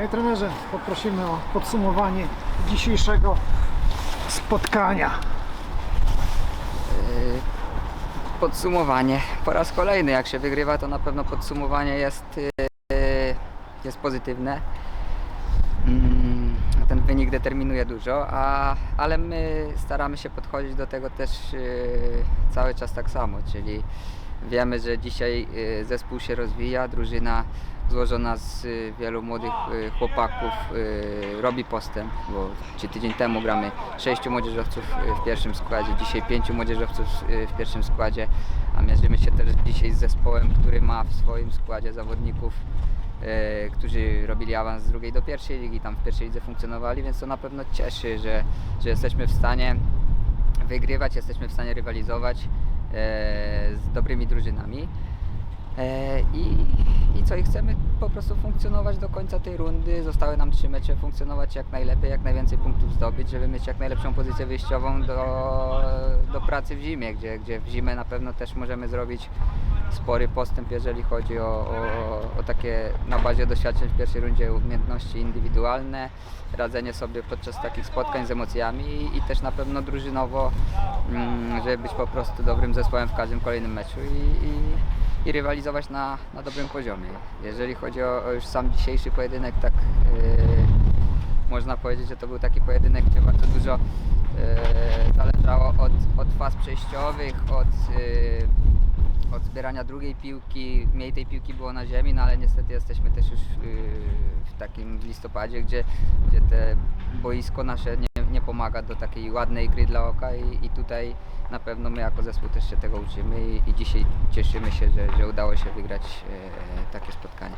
Panie trenerze, poprosimy o podsumowanie dzisiejszego spotkania. Podsumowanie. Po raz kolejny, jak się wygrywa, to na pewno podsumowanie jest, yy, jest pozytywne. Ten wynik determinuje dużo, a, ale my staramy się podchodzić do tego też yy, cały czas tak samo, czyli wiemy, że dzisiaj yy, zespół się rozwija, drużyna złożona z yy, wielu młodych chłopaków robi postęp, bo czy tydzień temu gramy sześciu młodzieżowców w pierwszym składzie, dzisiaj pięciu młodzieżowców w pierwszym składzie, a mierzymy się też dzisiaj z zespołem, który ma w swoim składzie zawodników którzy robili awans z drugiej do pierwszej ligi, tam w pierwszej lidze funkcjonowali, więc to na pewno cieszy, że, że jesteśmy w stanie wygrywać, jesteśmy w stanie rywalizować e, z dobrymi drużynami. E, I, I co? I chcemy po prostu funkcjonować do końca tej rundy. Zostały nam trzy mecze, funkcjonować jak najlepiej, jak najwięcej punktów zdobyć, żeby mieć jak najlepszą pozycję wyjściową do, do pracy w zimie, gdzie, gdzie w zimę na pewno też możemy zrobić spory postęp, jeżeli chodzi o, o, o takie na bazie doświadczeń w pierwszej rundzie umiejętności indywidualne, radzenie sobie podczas takich spotkań z emocjami i, i też na pewno drużynowo, mm, żeby być po prostu dobrym zespołem w każdym kolejnym meczu i, i, i rywalizować na, na dobrym poziomie. Jeżeli chodzi o, o już sam dzisiejszy pojedynek, tak yy, można powiedzieć, że to był taki pojedynek, gdzie bardzo dużo yy, zależało od, od faz przejściowych, od yy, od zbierania drugiej piłki, mniej tej piłki było na ziemi, no ale niestety jesteśmy też już yy, w takim listopadzie, gdzie, gdzie te boisko nasze nie, nie pomaga do takiej ładnej gry dla oka i, i tutaj na pewno my jako zespół też się tego uczymy i, i dzisiaj cieszymy się, że, że udało się wygrać yy, takie spotkanie.